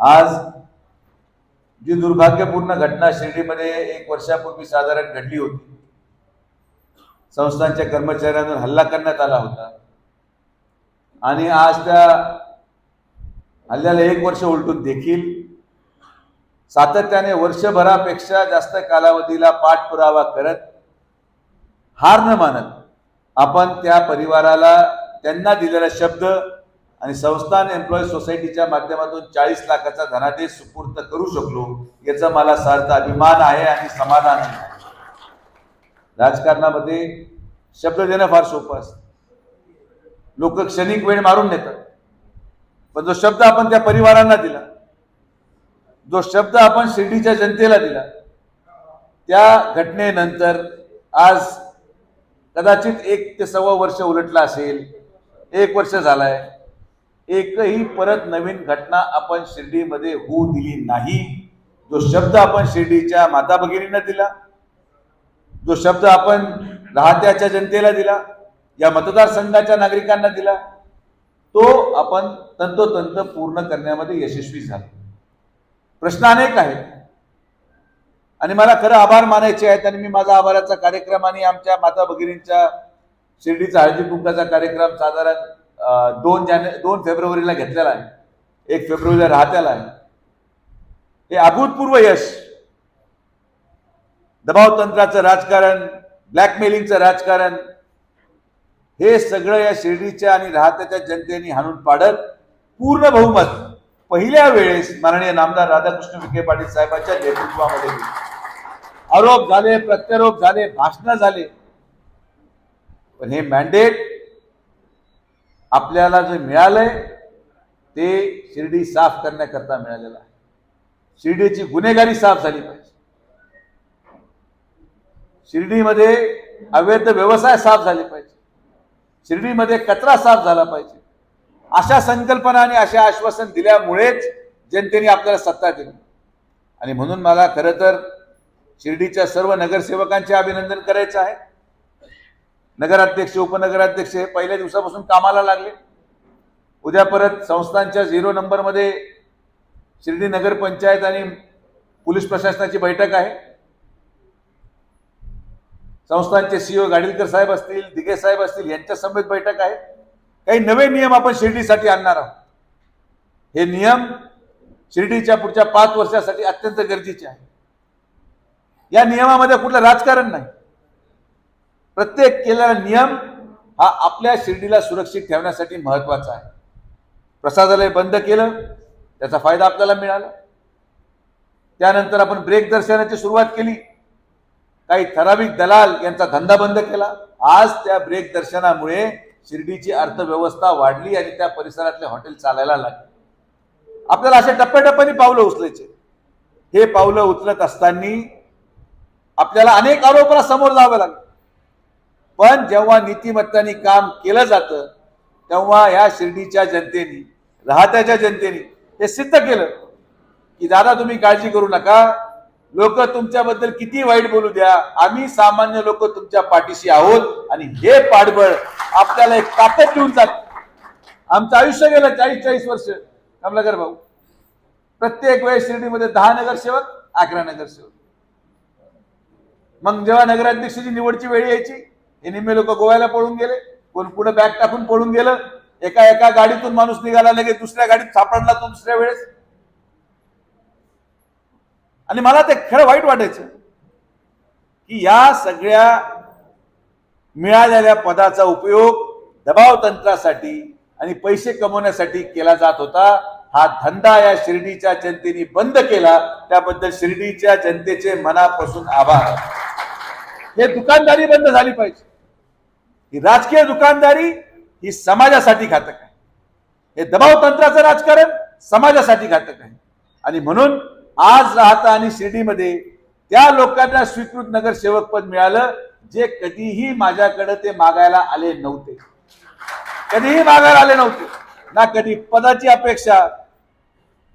आज जी दुर्भाग्यपूर्ण घटना शिर्डीमध्ये एक वर्षापूर्वी साधारण घडली होती संस्थांच्या कर्मचाऱ्यांवर हल्ला करण्यात आला होता. आणि आज त्या हल्ल्याला एक वर्ष उलटून देखील सातत्याने वर्षभरापेक्षा जास्त कालावधीला पाठपुरावा करत हार न मानत आपण त्या परिवाराला त्यांना दिलेला शब्द आणि संस्थान एम्प्लॉई सोसायटीच्या माध्यमातून चाळीस लाखाचा धनादेश सुपूर्त करू शकलो याचा मला सार्थ अभिमान आहे आणि समाधान आहे. राजकारणामध्ये शब्द देणं फार सोपं असतं. लोक क्षणिक वेळ मारून नेतात. पण जो शब्द आपण त्या परिवारांना दिला जो शब्द आपण शिर्डीच्या जनतेला दिला त्या घटनेनंतर आज कदाचित एक ते सव्वा वर्ष उलटलं असेल एक वर्ष झालाय एकही परत नवीन घटना आपण शिर्डीमध्ये होऊ दिली नाही. जो शब्द आपण शिर्डीच्या माता भगिनींना दिला जो शब्द आपण राहत्याच्या जनतेला दिला या मतदारसंघाच्या नागरिकांना दिला तो आपण तंतोतंत पूर्ण करण्यामध्ये यशस्वी झालो. प्रश्न अनेक आहेत. आणि मला खरं आभार मानायचे आहेत आणि मी माझा आभाराचा कार्यक्रम आणि आमच्या माता भगिनींच्या शिर्डीचा हळदी कुंकाचा कार्यक्रम साधारण दोन जाने दोन फेब्रुवारीला घेतलेला आहे. एक फेब्रुवारीला राहत्याला आहे. हे अभूतपूर्व यश. दबाव तंत्राचं राजकारण ब्लॅकमेलिंगचं राजकारण हे सगळं या शिर्डीच्या आणि राहत्याच्या जनतेने हाणून पाडत पूर्ण बहुमत. पहिल्या वेळेस माननीय नामदार राधाकृष्ण विखे पाटील साहेबांच्या नेतृत्वामध्ये आरोप झाले प्रत्यारोप झाले भाषण झाले. पण हे मॅन्डेट आपल्याला जे मिळालंय ते शिर्डी साफ करण्याकरता मिळालेलं आहे. शिर्डीची गुन्हेगारी साफ झाली पाहिजे. शिर्डीमध्ये अवैध व्यवसाय साफ झाले पाहिजे. शिर्डीमध्ये कचरा साफ झाला पाहिजे. अशा संकल्पना आणि अशा आश्वासन दिल्यामुळेच जनतेने आपल्याला सत्ता दिली. आणि म्हणून मला खरं तर शिर्डीच्या सर्व नगरसेवकांचे अभिनंदन करायचं आहे. नगराध्यक्ष उपनगराध्यक्ष हे पहिल्या दिवसापासून कामाला लागले. उद्या परत संस्थांच्या झिरो नंबरमध्ये शिर्डी नगरपंचायत आणि पोलीस प्रशासनाची बैठक आहे. संस्थांचे सीओ गाडीलकर साहेब असतील दिघे साहेब असतील यांच्या समेत बैठक आहे. काही नवे नियम आपण शिर्डीसाठी आणणार आहोत. हे नियम शिर्डीच्या पुढच्या पाच वर्षासाठी अत्यंत गरजेचे आहे. या नियमामध्ये कुठलं राजकारण नाही. प्रत्येक केलेला नियम हा आपल्या शिर्डीला सुरक्षित ठेवण्यासाठी महत्त्वाचा आहे. प्रसादालय बंद केलं त्याचा फायदा आपल्याला मिळाला. त्यानंतर आपण ब्रेक दर्शनाची सुरुवात केली. काही ठराविक दलाल यांचा धंदा बंद केला. आज त्या ब्रेक दर्शनामुळे शिर्डीची अर्थव्यवस्था वाढली आणि त्या परिसरातले हॉटेल चालायला लागले. आपल्याला असे टप्प्याटप्प्याने पावलं उचलायचे. हे पावलं उचलत असताना आपल्याला अनेक आरोपाला समोर जावं लागलं. पण जेव्हा नीतिमत्ताने काम केलं जातं तेव्हा या शिर्डीच्या जनतेने राहत्याच्या जनतेने हे सिद्ध केलं. की दादा तुम्ही काळजी करू नका. लोक तुमच्याबद्दल किती वाईट बोलू द्या. आम्ही सामान्य लोक तुमच्या पाठीशी आहोत आणि हे पाठबळ आपल्याला एक ताकद देऊन जात आमचं आयुष्य गेलं चाळीस चाळीस वर्ष. कमलाकर भाऊ प्रत्येक वेळेस शिर्डीमध्ये दहा नगरसेवक अकरा नगरसेवक. मग जेव्हा नगराध्यक्षाची निवडची वेळ यायची हे निम्मे लोक गोव्याला पळून गेले. कोण पुढे बॅग टाकून पळून गेलं. एका एका गाडीतून माणूस निघाला लगेच दुसऱ्या गाडीत सापडला तो दुसऱ्या वेळेस. आणि मला ते खरं वाईट वाटायचं की या सगळ्या मिळालेल्या पदाचा उपयोग दबाव तंत्रासाठी आणि पैसे कमवण्यासाठी केला जात होता. हा धंदा या शिर्डीच्या जनतेने बंद केला. त्याबद्दल शिर्डीच्या जनतेचे मनापासून आभार. हे दुकानदारी बंद झाली पाहिजे. ही राजकीय दुकानदारी ही समाजासाठी घातक आहे. हे दबाव तंत्राचं राजकारण समाजासाठी घातक आहे. आणि म्हणून आज राहता आणि शिर्डीमध्ये त्या लोकांना स्वीकृत नगरसेवक पद मिळालं जे कधीही माझ्याकडे ते मागायला आले नव्हते. कधीही मागायला आले नव्हते. ना कधी पदाची अपेक्षा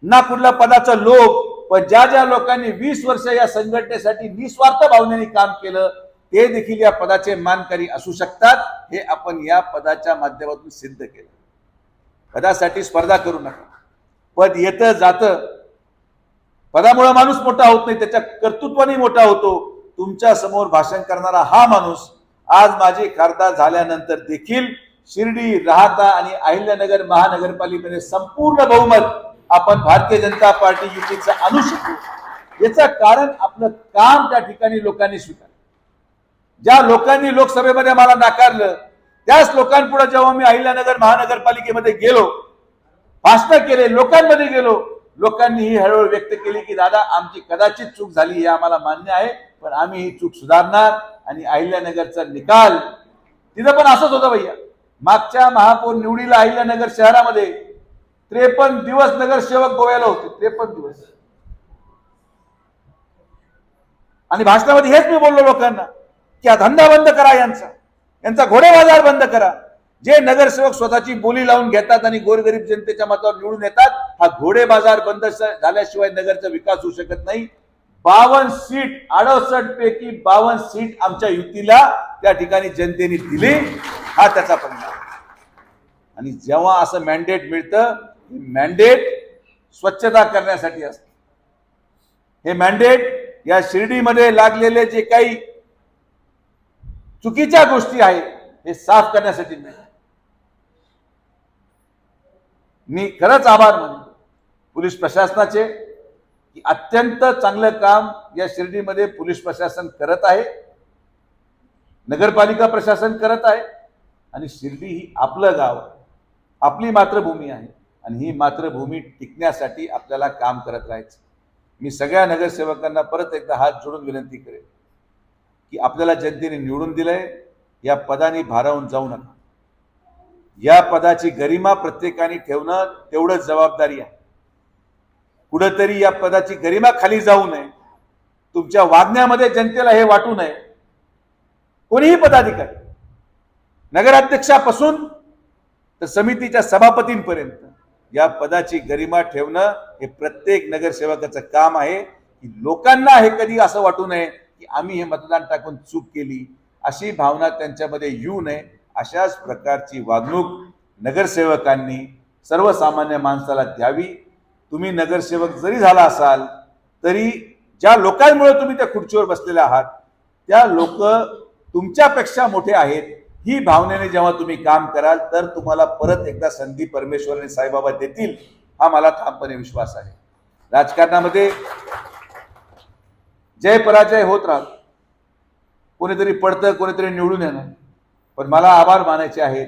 ना कुठल्या पदाचा लोभ पण ज्या ज्या लोकांनी वीस वर्ष या संघटनेसाठी निस्वार्थ भावनेने काम केलं ते देखील या पदाचे मानकरी असू शकतात. हे आपण या पदाच्या माध्यमातून सिद्ध केलं. पदासाठी स्पर्धा करू नका. पद येतं जातं. पदामुळे माणूस मोठा होत नाही त्याच्या कर्तृत्वाने मोठा होतो. तुमच्यासमोर भाषण करणारा हा माणूस आज माझे खासदार झाल्यानंतर देखील शिर्डी राहता आणि अहिल्यानगर महानगरपालिकेने संपूर्ण बहुमत आपण भारतीय जनता पार्टी युतीचं आणू शकतो याचं कारण आपलं काम त्या ठिकाणी लोकांनी स्वीकार ज्या लोकांनी लोकसभेमध्ये मला नाकारलं त्याच लोकांपुढे जेव्हा मी अहिल्यानगर महानगरपालिकेमध्ये गेलो भाषण केले लोकांमध्ये गेलो लोकांनी ही हळूहळू व्यक्त केली की दादा आमची कदाचित चूक झाली हे आम्हाला मान्य आहे पण आम्ही ही चूक सुधारणार आणि अहिल्यानगरचा निकाल. तिथं पण असंच होतं भैया. मागच्या महापौर निवडीला अहिल्यानगर शहरामध्ये त्रेपन्न दिवस नगरसेवक गोव्याला होते. त्रेपन्न दिवस. आणि भाषणामध्ये हेच मी बोललो लोकांना. त्या धंदा बंद करा यांचा. यांचा घोडे बाजार बंद करा. जे नगरसेवक स्वतःची बोली लावून घेतात आणि गोरगरीब जनतेच्या मतावर निवडून येतात हा घोडे बाजार बंद झाल्याशिवाय नगरचा विकास होऊ शकत नाही. बावन सीट अडुसष्ट पैकी बावन सीट आमच्या युतीला त्या ठिकाणी जनतेने दिली. हा त्याचा परिणाम. आणि जेव्हा असं मॅन्डेट मिळतं मॅन्डेट स्वच्छता करण्यासाठी असतं. हे मॅन्डेट या शिर्डीमध्ये लागलेले जे काही चुकीच्या गोष्टी आहेत हे साफ करण्यासाठी नाही. मी खरंच आभार मानतो पोलीस प्रशासनाचे की अत्यंत चांगलं काम या शिर्डीमध्ये पोलीस प्रशासन करत आहे नगरपालिका प्रशासन करत आहे आणि शिर्डी ही आपलं गाव आपली मातृभूमी आहे आणि ही मातृभूमी टिकण्यासाठी आपल्याला काम करत राहायचं. मी सगळ्या नगरसेवकांना परत एकदा हात जोडून विनंती करेन. की आपल्याला जनतेने निवडून दिलंय या पदाने भारावून जाऊ नका. या पदाची गरिमा प्रत्येकाने ठेवणं तेवढंच जबाबदारी आहे. कुठंतरी या पदाची गरिमा खाली जाऊ नये. तुमच्या वागण्यामध्ये जनतेला हे वाटू नये. कोणीही पदाधिकारी नगराध्यक्षापासून तर समितीच्या सभापतींपर्यंत या पदाची गरिमा ठेवणं हे प्रत्येक नगरसेवकाचं काम आहे. की लोकांना हे कधी असं वाटू नये की आम्ही हे मतदान टाकून चूक केली अशी भावना त्यांच्यामध्ये येऊ नये अशाच प्रकारची वागणूक नगरसेवकांनी सर्वसामान्य माणसाला द्यावी. तुम्ही नगरसेवक जरी झाला असाल तरी ज्या लोकांमुळे तुम्ही त्या खुर्चीवर बसलेले आहात त्या लोक तुमच्यापेक्षा मोठे आहेत. ही भावनेने जेव्हा तुम्ही काम कराल तर तुम्हाला परत एकदा संधी परमेश्वर आणि साईबाबा देतील हा मला ठामपणे विश्वास आहे. राजकारणामध्ये जय पराजय होत राहत. कोणीतरी पडतं कोणीतरी निवडून येणं. पण मला आभार मानायचे आहेत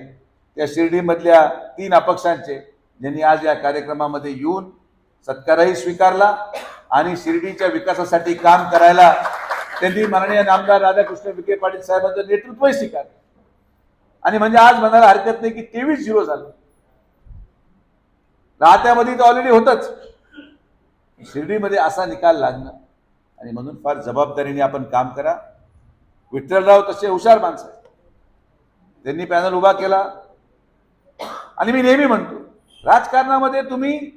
त्या शिर्डीमधल्या तीन अपक्षांचे ज्यांनी आज या कार्यक्रमामध्ये येऊन सत्कारही स्वीकारला आणि शिर्डीच्या विकासासाठी काम करायला त्यांनी माननीय नामदार राधाकृष्ण विखे पाटील साहेबांचं नेतृत्वही स्वीकारलं. आणि म्हणजे आज म्हणायला हरकत नाही की तेवीस झिरो झालं. राहत्यामध्ये तर ऑलरेडी होतच. शिर्डीमध्ये असा निकाल लागणं आणि म्हणून फार जबाबदारीने आपण काम करा. विठ्ठलराव तसे हुशार माणसं आहेत. त्यांनी पॅनल उभा केला. आणि मी नेहमी म्हणतो राजकारणामध्ये तुम्ही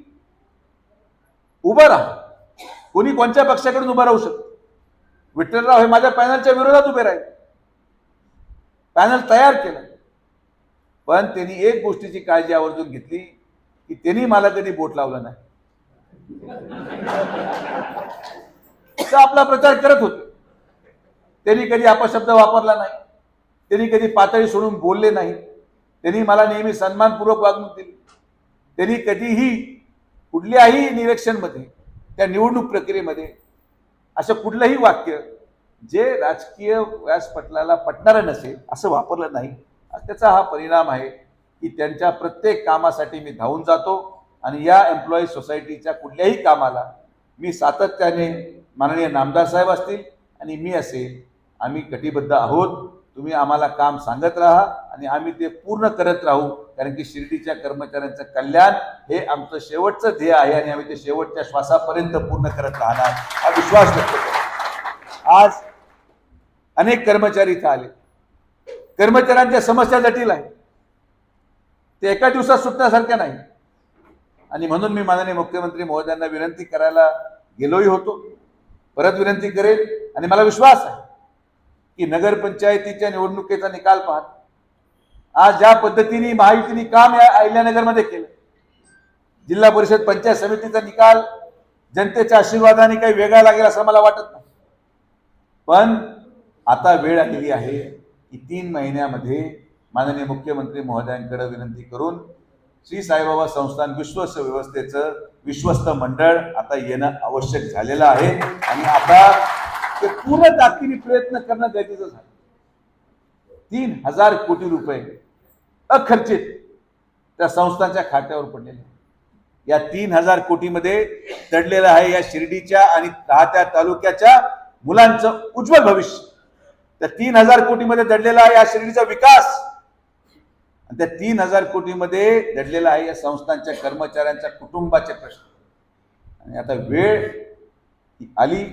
उभं राहा. कोणी कोणत्या पक्षाकडून उभं राहू शकतो? विठ्ठलराव हे माझ्या पॅनलच्या विरोधात उभे राहिले. पॅनल तयार केलं. पण त्यांनी एक गोष्टीची काळजी आवर्जून घेतली की त्यांनी मला कधी बोट लावलं नाही. असं आपला प्रचार करत होते. त्यांनी कधी अपशब्द वापरला नाही. त्यांनी कधी पातळी सोडून बोलले नाही. त्यांनी मला नेहमी सन्मानपूर्वक वागणूक दिली. त्यांनी कधीही कुठल्याही निरीक्षणमध्ये त्या निवडणूक प्रक्रियेमध्ये असं कुठलंही वाक्य जे राजकीय व्यासपटलाला पटणारं नसेल असं वापरलं नाही. त्याचा हा परिणाम आहे की त्यांच्या प्रत्येक कामासाठी मी धावून जातो आणि या एम्प्लॉई सोसायटीच्या कुठल्याही कामाला मी सातत्याने माननीय नामदार साहेब असतील आणि मी असेल आम्ही कटिबद्ध आहोत. तुम्ही आम्हाला काम सांगत राहा आणि आम्ही ते पूर्ण करत राहू. कारण की शिर्डीच्या कर्मचाऱ्यांचं कल्याण हे आमचं शेवटचं ध्येय आहे आणि आम्ही ते शेवटच्या श्वासापर्यंत पूर्ण करत राहणार. हा विश्वास व्यक्त करतो आज अनेक कर्मचारी इथं आले. कर्मचाऱ्यांच्या समस्या जटिल आहे ते एका दिवसात सुटण्यासारख्या नाही. आणि म्हणून मी माननीय मुख्यमंत्री महोदयांना विनंती करायला गेलोही होतो. परत विनंती करेल आणि मला विश्वास आहे की नगरपंचायतीच्या निवडणुकीचा निकाल पाहत आज ज्या पद्धतीने महायुतीने काम या अहिल्यानगरमध्ये केलं जिल्हा परिषद पंचायत समितीचा निकाल जनतेच्या आशीर्वादाने काही वेगळा लागेल असं मला वाटत नाही. पण आता वेळ आलेली आहे की तीन महिन्यामध्ये माननीय मुख्यमंत्री महोदयांकडे विनंती करून श्री साईबाबा संस्थान विश्वस्त व्यवस्थेचं विश्वस्त मंडळ आता येणं आवश्यक झालेलं आहे. आणि आता ते पूर्ण ताकदीने प्रयत्न करणं गरजेचं झालं. तीन हजार कोटी रुपये अखर्चित त्या संस्थांच्या खात्यावर पडलेले या तीन हजार कोटीमध्ये दडलेलं आहे या शिर्डीच्या आणि राहत्या तालुक्याच्या मुलांचं उज्ज्वल भविष्य. त्या तीन हजार कोटीमध्ये दडलेला आहे या शिर्डीचा विकास. आणि त्या तीन हजार कोटीमध्ये दडलेला आहे या संस्थांच्या कर्मचाऱ्यांच्या कुटुंबाचे प्रश्न. आणि आता वेळ ही आली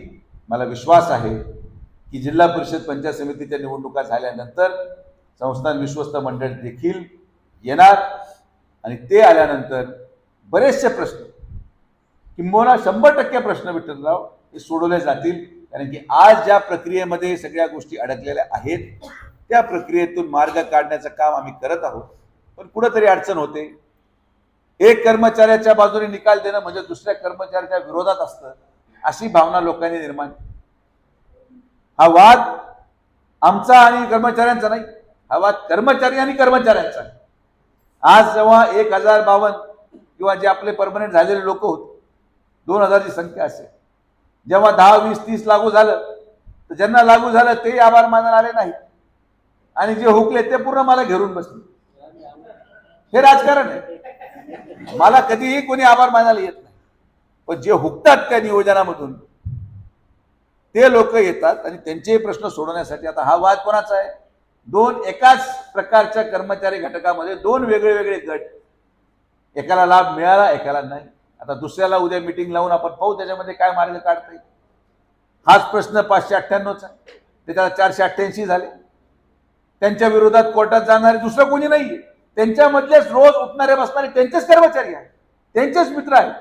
मला विश्वास आहे की जिल्हा परिषद पंचायत समितीच्या निवडणुका झाल्यानंतर संस्थान विश्वस्त मंडळ देखील येणार आणि ते आल्यानंतर बरेचसे प्रश्न किंबहुना शंभर टक्के प्रश्न विठ्ठलराव हे सोडवले जातील. कारण की आज ज्या प्रक्रियेमध्ये सगळ्या गोष्टी अडकलेल्या आहेत त्या प्रक्रियेतून मार्ग काढण्याचं काम आम्ही करत आहोत. पण कुठंतरी अडचण होते. एक कर्मचाऱ्याच्या बाजूने निकाल देणं म्हणजे दुसऱ्या कर्मचाऱ्याच्या विरोधात असतं अशी भावना लोकांनी निर्माण हा वाद आमचा आणि कर्मचाऱ्यांचा नाही हा वाद कर्मचारी आणि कर्मचाऱ्यांचा आज जेव्हा एक हजार बावन्न किंवा जे आपले परमनंट झालेले लोक होते दोन हजारची संख्या असेल. जेव्हा दहा वीस तीस लागू झालं तर ज्यांना लागू झालं ते आभार मानायला आले नाही आणि जे हुकले ते पूर्ण मला घेरून बसले. हे राजकारण आहे. मला कधीही कोणी आभार मानायला येत नाही. पण जे हुकतात त्या नियोजनामधून ते लोक येतात आणि त्यांचे प्रश्न सोडवण्यासाठी आता हा वाद कोणाचा आहे? दोन एकाच प्रकारच्या कर्मचारी घटकामध्ये दोन वेगळे वेगळे गट. एकाला लाभ मिळाला एकाला नाही. आता दुसऱ्याला उद्या मिटिंग लावून आपण पाहू त्याच्यामध्ये काय मार्ग काढता येईल. हाच प्रश्न पाचशे अठ्ठ्याण्णवचा त्याच्याला चारशे अठ्ठ्याऐंशी झाले. त्यांच्या विरोधात कोर्टात जाणारे दुसरं कोणी नाहीये. त्यांच्यामधलेच रोज उठणारे बसणारे त्यांचेच कर्मचारी आहेत. त्यांचेच मित्र आहेत.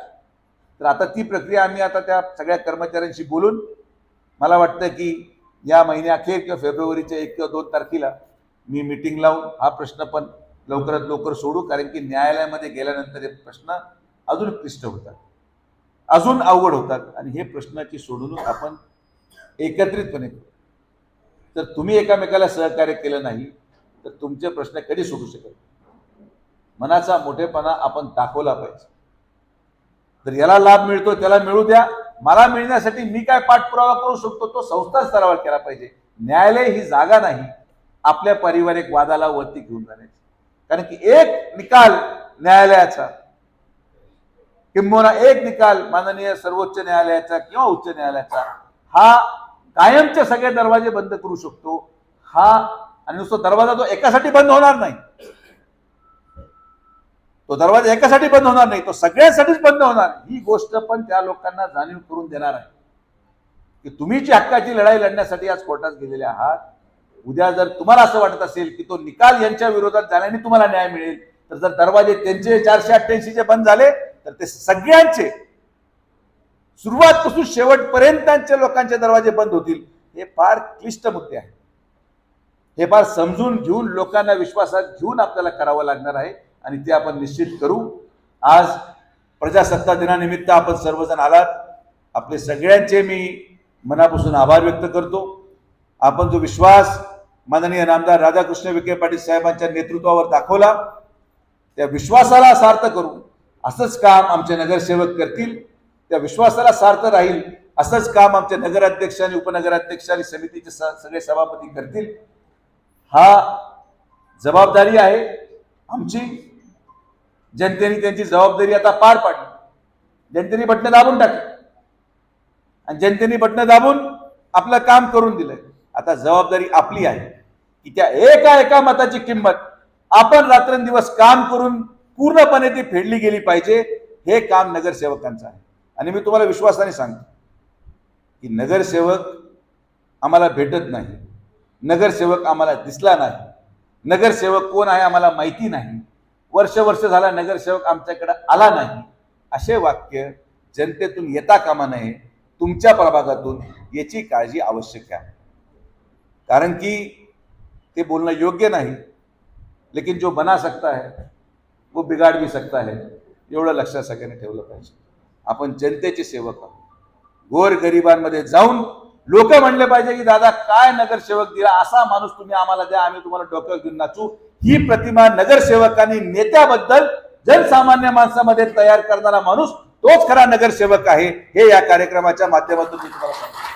तर आता ती प्रक्रिया आम्ही आता त्या सगळ्या कर्मचाऱ्यांशी बोलून मला वाटतं की या महिन्याअखेर किंवा फेब्रुवारीच्या एक किंवा दोन तारखेला मी मिटिंग लावून हा प्रश्न पण लवकरात लवकर सोडू कारण की न्यायालयामध्ये गेल्यानंतर हे प्रश्न अजून क्लिष्ट होतात. अजून अवघड होतात. आणि हे प्रश्नाची सोडून आपण एकत्रितपणे जर तर तुम्ही एकामेकाला सहकार्य केलं नाही तर तुमचे प्रश्न कधी सुटू शकेल? मनाचा मोठेपणा आपण दाखवला पाहिजे. तर याला लाभ मिळतो त्याला मिळू द्या. मला मिळण्यासाठी मी काय पाठपुरावा करू शकतो? तो संस्था स्तरावर केला पाहिजे. न्यायालय ही जागा नाही. आपल्या पारिवारिक वादाला वरती घेऊन जाण्याची. कारण की एक निकाल न्यायालयाचा किंबहुना एक निकाल माननीय सर्वोच्च न्यायालयाचा किंवा उच्च न्यायालयाचा हा कायमचे सगळे दरवाजे बंद करू शकतो. हा आणि नुसतो दरवाजा तो एकासाठी बंद होणार नाही. तो दरवाजा एकासाठी बंद होणार नाही तो सगळ्यांसाठीच बंद होणार. ही गोष्ट पण त्या लोकांना जाणीव करून देणार आहे. की तुम्ही जी हक्काची लढाई लढण्यासाठी आज कोर्टात गेलेले आहात उद्या जर तुम्हाला असं वाटत असेल की तो निकाल यांच्या विरोधात झाल्याने तुम्हाला न्याय मिळेल तर जर दरवाजे त्यांचे चारशे अठ्ठ्याऐंशी चे बंद झाले तर ते सगळ्यांचे सुरुवातपासून शेवटपर्यंतच्या लोकांचे दरवाजे बंद होतील हे फार क्लिष्ट मुद्दे आहेत हे फार समजून घेऊन लोकांना विश्वासात घेऊन आपल्याला करावं लागणार आहे आणि ते आपण निश्चित करू. आज प्रजासत्ताक दिनानिमित्त आपण सर्वजण आलात. आपले सगळ्यांचे मी मनापासून आभार व्यक्त करतो. आपण जो विश्वास माननीय नामदार राधाकृष्ण विखे पाटील साहेबांच्या नेतृत्वावर दाखवला त्या विश्वासाला सार्थ करू. असंच काम आमचे नगरसेवक करतील. त्या विश्वासाला सार्थ राहील असंच काम आमचे नगराध्यक्ष आणि उपनगराध्यक्ष आणि समितीचे स- सगळे सभापती करतील. हा जबाबदारी आहे आमची. जनतेने त्यांची जबाबदारी आता पार पाडली. जनतेने बटणं दाबून टाकली. आणि जनतेने बटणं दाबून आपलं काम करून दिलंय. आता जबाबदारी आपली आहे की त्या एका एका मताची किंमत आपण रात्रंदिवस काम करून पूर्णपणे ती फेडली गेली पाहिजे हे काम नगरसेवकांचं आहे. आणि मी तुम्हाला विश्वासाने सांगतो की नगरसेवक आम्हाला भेटत नाही. नगरसेवक आम्हाला दिसला नाही. नगरसेवक कोण आहे आम्हाला माहिती नाही. वर्ष वर्ष झाला नगरसेवक आमच्याकडे आला नाही. असे वाक्य जनतेतून येता कामा नये. तुमच्या प्रभागातून याची काळजी आवश्यक आहे. कारण की ते बोलणं योग्य नाही. लेकिन जो बना सकता है वो बिगाड़ भी सकता है. एवढं लक्षात सगळ्यांनी ठेवलं पाहिजे. आपण जनतेचे सेवक आहोत. गोर गरिबांमध्ये जाऊन लोक म्हणले पाहिजे की दादा काय नगरसेवक दिला? असा माणूस तुम्ही आम्हाला द्या आम्ही तुम्हाला डोक्यावर घेऊन नाचू. ही प्रतिमा नगरसेवकांनी नेत्याबद्दल जनसामान्य माणसामध्ये तयार करणारा माणूस तोच खरा नगरसेवक आहे. हे या कार्यक्रमाच्या माध्यमातून मी तुम्हाला सांगतो.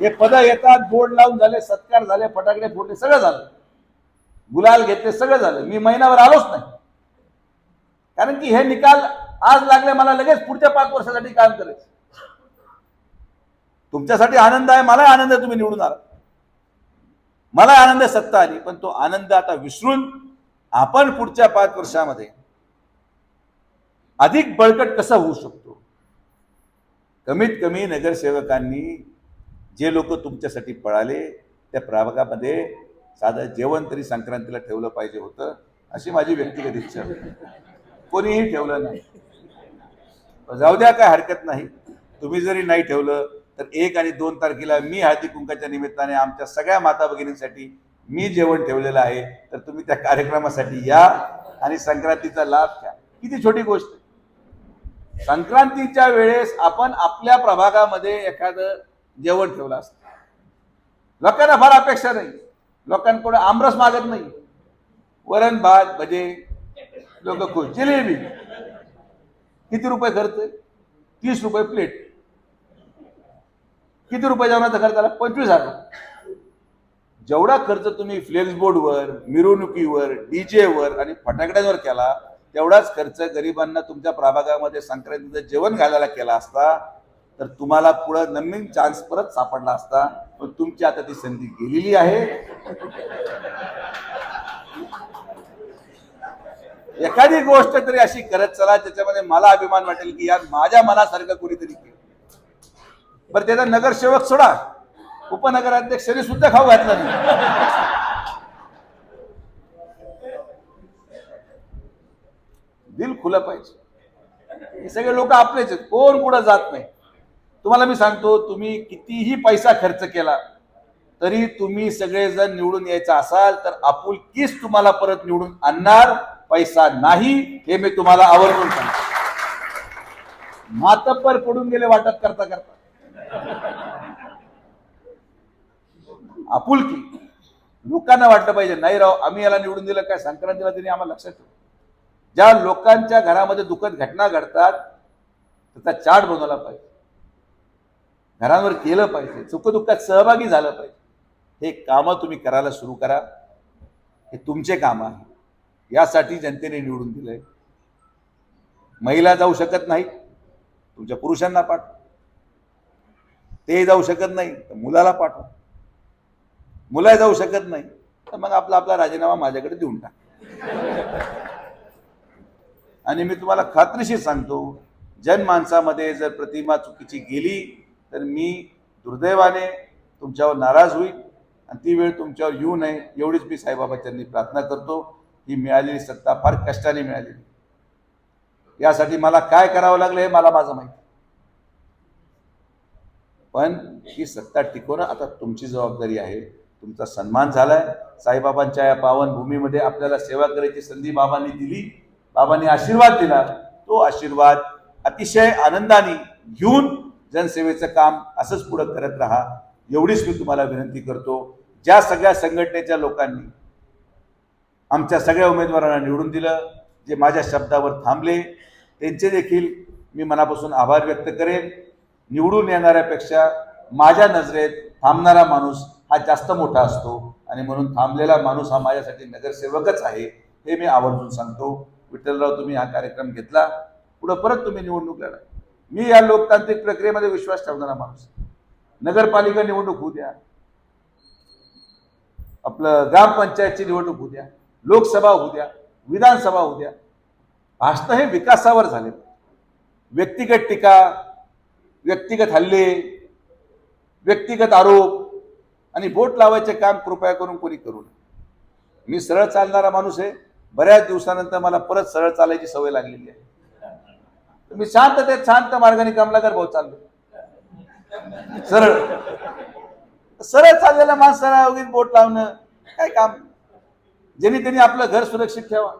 हे पद येतात बोर्ड लावून झाले सत्कार झाले फटाकडे फोडले सगळं झालं. गुलाल घेतले सगळं झालं. मी महिनाभर आलोच नाही. कारण की हे निकाल आज लागले मला लगेच पुढच्या पाच वर्षासाठी काम करेल. तुमच्यासाठी आनंद आहे मला आनंद आहे तुम्ही निवडून आला मला आनंद सत्ता आली पण तो आनंद आता विसरून आपण पुढच्या पाच वर्षामध्ये अधिक बळकट कसा होऊ शकतो? कमीत कमी नगरसेवकांनी जे लोक तुमच्यासाठी पळाले त्या प्रभागामध्ये साधं जेवण तरी संक्रांतीला ठेवलं पाहिजे होतं अशी माझी व्यक्तिगत इच्छा होती. कोणीही ठेवलं नाही. जाऊ द्या काय हरकत नाही. तुम्ही जरी नाही ठेवलं तर एक आणि दोन तारखेला मी हळदी कुंकाच्या निमित्ताने आमच्या सगळ्या माता भगिनींसाठी मी जेवण ठेवलेलं आहे. तर तुम्ही त्या कार्यक्रमासाठी या आणि संक्रांतीचा लाभ घ्या. किती छोटी गोष्ट आहे. संक्रांतीच्या वेळेस आपण आपल्या प्रभागामध्ये एखादं जेवण ठेवलं असतं. लोकांना फार अपेक्षा नाही. लोकांकडे आमरस मागत नाही. वरण भात भजे लोक खुश. जिलेबी. किती रुपये खर्च? आहे? तीस रुपये प्लेट किती रुपये जेवणाचा खर्च आला? पंचवीस हजार जेवढा खर्च तुम्ही फ्लेक्स बोर्डवर मिरवणुकीवर डीजेवर आणि फटाकड्यांवर केला तेवढाच खर्च गरिबांना तुमच्या प्रभागामध्ये संक्रांतीचं जेवण घालायला केला असता तर तुम्हाला पुढं नवीन चान्स परत सापडला असता. पण तुमची आता ती संधी गेलेली आहे. एखादी गोष्ट तरी अशी करत चला त्याच्यामध्ये मला अभिमान वाटेल की यार माझ्या मनासारखं कोणीतरी केलं. बरं त्याचा नगरसेवक सोडा. उपनगराध्यक्षांनी सुद्धा खाऊ घातला नाही. दिल खुलं पाहिजे. हे सगळे लोक आपलेच आहेत. कोण कुठं जात नाही. तुम्हाला मी सांगतो तुम्ही कितीही पैसा खर्च केला तरी तुम्ही सगळेजण निवडून यायचा असाल तर आपुलकीच तुम्हाला परत निवडून आणणार. पैसा नाही हे मी तुम्हाला आवर्जून सांगतो. मातब्बर पडून गेले वाटत करता करता. आपुलकी. लोकांना वाटलं पाहिजे नाही राव आम्ही याला निवडून दिलं काय? संक्रांतीला त्यांनी आम्हाला लक्षात ठेव ज्या लोकांच्या घरामध्ये दुःखद घटना घडतात त्याचा चार्ट बनवला पाहिजे. घरांवर केलं पाहिजे. सुखदुःखात सहभागी झालं पाहिजे. हे कामं तुम्ही करायला सुरू करा. हे तुमचे काम आहे. यासाठी जनतेने निवडून दिलंय. महिला जाऊ शकत नाही तुमच्या पुरुषांना पाठवा. ते जाऊ शकत नाही तर मुलाला पाठवा. मुला जाऊ शकत नाही तर मग आपला आपला राजीनामा माझ्याकडे देऊन टाक. आणि मी तुम्हाला खात्रीशीर सांगतो जनमानसामध्ये जर प्रतिमा चुकीची गेली तर मी दुर्दैवाने तुमच्यावर नाराज होईल. आणि ती वेळ तुमच्यावर येऊ नये एवढीच मी साईबाबाच्यांनी प्रार्थना करतो. ही मिळालेली सत्ता फार कष्टाने मिळालेली. यासाठी मला काय करावं लागलं हे मला माझं माहिती. पण ही सत्ता टिकवणं आता तुमची जबाबदारी आहे. तुमचा सन्मान झाला आहे साईबाबांच्या या पावन भूमीमध्ये आपल्याला सेवा करायची संधी बाबांनी दिली. बाबांनी आशीर्वाद दिला. तो आशीर्वाद अतिशय आनंदाने घेऊन जनसेवेचं काम असंच पुढं करत राहा. एवढीच मी तुम्हाला विनंती करतो. ज्या सगळ्या संघटनेच्या लोकांनी आमच्या सगळ्या उमेदवारांना निवडून दिलं जे माझ्या शब्दावर थांबले त्यांचे देखील मी मनापासून आभार व्यक्त करेन. निवडून येणाऱ्यापेक्षा माझ्या नजरेत थांबणारा माणूस हा जास्त मोठा असतो आणि म्हणून थांबलेला माणूस हा माझ्यासाठी नगरसेवकच आहे हे मी आवर्जून सांगतो. विठ्ठलराव तुम्ही हा कार्यक्रम घेतला पुढं परत तुम्ही निवडणूक लढा. मी या लोकतांत्रिक प्रक्रियेमध्ये विश्वास ठेवणारा माणूस नगरपालिका निवडणूक होऊ द्या. आपलं ग्रामपंचायतची निवडणूक होऊ द्या. लोकसभा होऊ द्या विधानसभा होऊ द्या भाषण हे विकासावर झाले. व्यक्तिगत टीका व्यक्तिगत हल्ले व्यक्तिगत आरोप आणि बोट लावायचे काम कृपया करून कोणी करू नये. मी सरळ चालणारा माणूस आहे. बऱ्याच दिवसानंतर मला परत सरळ चालायची सवय लागलेली आहे. तर मी शांततेत शांत मार्गाने कमलाकर भाऊ चाललो. सरळ. सरळ चाललेल्या माणसाला उगीच बोट लावणं काय काम? ज्यांनी त्यांनी आपलं घर सुरक्षित ठेवा.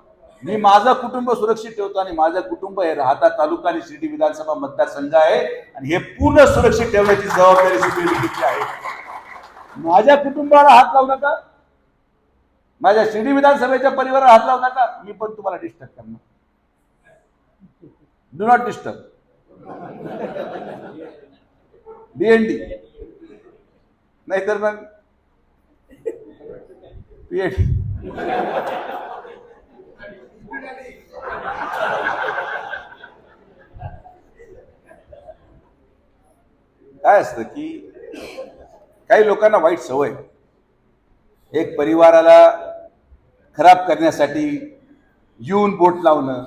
मी माझं कुटुंब सुरक्षित ठेवतो आणि माझं कुटुंब हे राहता तालुका आणि शिर्डी विधानसभा मतदारसंघ आहे आणि हे पूर्ण सुरक्षित ठेवण्याची जबाबदारी शिर्डी आहे. माझ्या कुटुंबाला हात लावू नका. माझ्या शिर्डी विधानसभेच्या परिवाराला हात लावू नका. मी पण तुम्हाला डिस्टर्ब करणार. डू नॉट डिस्टर्ब डीएनडी नाहीतर मग पीएच काय असतं की काही लोकांना वाईट सवय. एक परिवाराला खराब करण्यासाठी येऊन बोट लावणं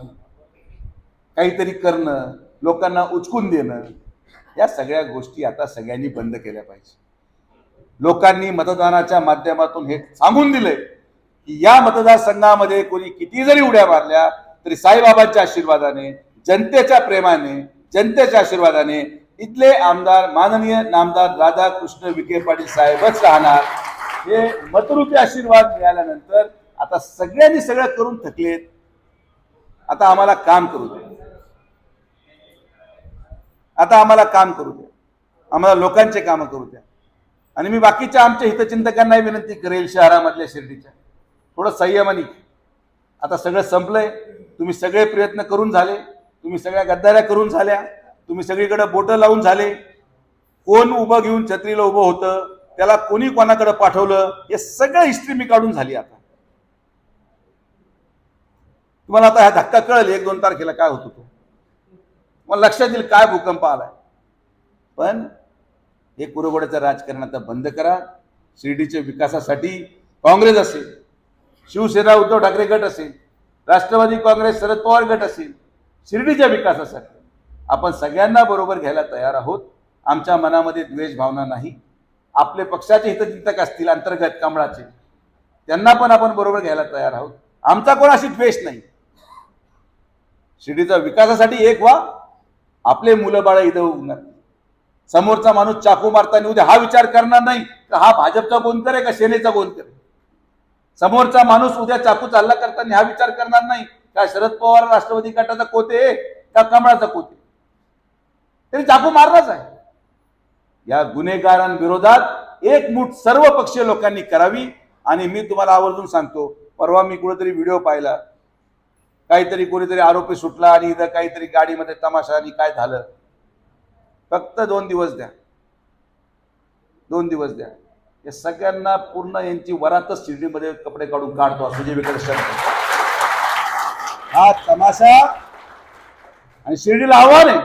काहीतरी करणं लोकांना उचकून देणं या सगळ्या गोष्टी आता सगळ्यांनी बंद केल्या पाहिजे. लोकांनी मतदानाच्या माध्यमातून हे सांगून दिलंय. की या मतदारसंघामध्ये कोणी किती जरी उड्या मारल्या तरी साईबाबांच्या आशीर्वादाने जनतेच्या प्रेमाने जनतेच्या आशीर्वादाने इथले आमदार माननीय नामदार राधाकृष्ण विखे पाटील साहेबच राहणार. हे मतरूपी आशीर्वाद मिळाल्यानंतर आता सगळ्यांनी सगळं करून थकलेत. आता आम्हाला काम करू दे. आता आम्हाला काम करू द्या आम्हाला लोकांचे कामं करू द्या. आणि मी बाकीच्या आमच्या हितचिंतकांनाही विनंती करेल शहरामधल्या शिर्डीच्या. थोडं संयमानी आता सगळं संपलंय. तुम्ही सगळे प्रयत्न करून झाले. तुम्ही सगळ्या गद्दाऱ्या करून झाल्या. तुम्ही सगळीकडे बोटं लावून झाले. कोण उभं घेऊन छत्रीला उभं होतं त्याला कोणी कोणाकडे पाठवलं हे सगळं हिस्ट्री मी काढून झाली आता. तुम्हाला आता हा धक्का कळेल एक दोन तारखेला काय होतो तो मला लक्षात येईल काय भूकंप आलाय. पण हे कुरघोड्याचं राजकारण आता बंद करा. शिर्डीच्या विकासासाठी काँग्रेस असेल शिवसेना उद्धव ठाकरे गट असेल राष्ट्रवादी काँग्रेस शरद पवार गट असेल शिर्डीच्या विकासासाठी. आपण सगळ्यांना बरोबर घ्यायला तयार आहोत. आमच्या मनामध्ये द्वेष भावना नाही. आपले पक्षाचे हितचिंतक असतील अंतर्गत कमळाचे त्यांना पण आपण बरोबर घ्यायला तयार आहोत. आमचा कोणाशी द्वेष नाही. शिर्डीचा विकासासाठी एक व्हा आपले मुलं बाळ इथं होणार समोरचा माणूस चाकू मारताना उद्या हा विचार करणार नाही तर हा भाजपचा गोंदकर आहे का सेनेचा गोंदकर आहे? समोरचा माणूस उद्या चाकू चालला करताना हा विचार करणार नाही. का शरद पवार राष्ट्रवादी गटाचा कोते का कमळाचा कोते तरी चाकू मारलाच आहे. या गुन्हेगारांविरोधात एकमूठ सर्व पक्षीय लोकांनी करावी. आणि मी तुम्हाला आवर्जून सांगतो परवा मी कुठेतरी व्हिडिओ पाहिला. काहीतरी कोणीतरी आरोपी सुटला आणि इथं काहीतरी गाडीमध्ये तमाशा आणि काय झालं. फक्त दोन दिवस द्या. दोन दिवस द्या. या सगळ्यांना पूर्ण यांची वरातच शिर्डीमध्ये कपडे काढून काढतो सुजय विकास शर्मा हा तमाशा आणि शिर्डीला आव्हान आहे.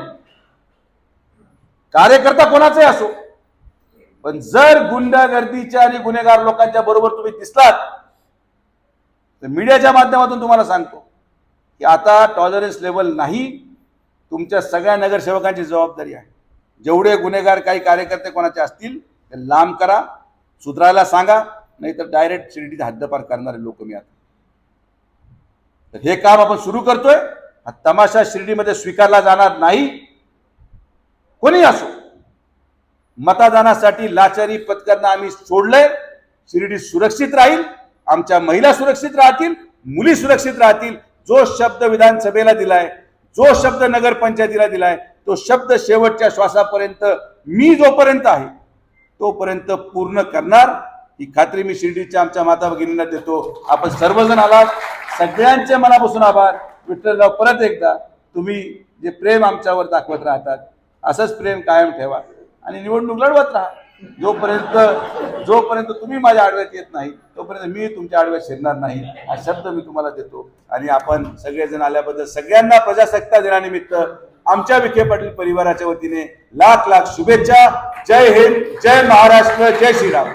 कार्यकर्ता कोणाचाही असो पण जर गुंडागर्दीच्या आणि गुन्हेगार लोकांच्या बरोबर तुम्ही दिसलात तर मीडियाच्या माध्यमातून तुम्हाला सांगतो की आता टॉलरन्स लेवल नाही तुमच्या सगळ्या नगरसेवकांची जबाबदारी आहे. जेवढे गुन्हेगार काही कार्यकर्ते कोणाचे असतील ते लांब करा. सुधारायला सांगा नाही तर डायरेक्ट शिर्डीत हद्दपार करणारे लोक मी आता. तर हे काम आपण सुरू करतोय. हा तमाशा शिर्डीमध्ये स्वीकारला जाणार नाही. कोणी असो. मतदानासाठी लाचारी पत्करणं आम्ही सोडलंय. शिर्डी सुरक्षित राहील. आमच्या महिला सुरक्षित राहतील. मुली सुरक्षित राहतील. जो शब्द विधानसभेला दिलाय जो शब्द नगरपंचायतीला दिलाय तो शब्द शेवटच्या श्वासापर्यंत मी जोपर्यंत आहे तोपर्यंत पूर्ण करणार. ही खात्री मी शिर्डीच्या आमच्या माता भगिनींना देतो. आपण सर्वजण आलात. सगळ्यांचे मनापासून आभार. विठ्ठलराव परत एकदा तुम्ही जे प्रेम आमच्यावर दाखवत राहतात असंच प्रेम कायम ठेवा. आणि निवडणूक लढवत राहा. जोपर्यंत जोपर्यंत तुम्ही माझ्या आडव्यात येत नाही तोपर्यंत मी तुमच्या आडव्यात शिरणार नाही. हा शब्द मी तुम्हाला देतो. आणि आपण सगळेजण आल्याबद्दल सगळ्यांना प्रजासत्ता दिनानिमित्त आमच्या विखे पाटील परिवाराच्या वतीने लाख लाख शुभेच्छा. जय हिंद जय महाराष्ट्र जय श्रीराम.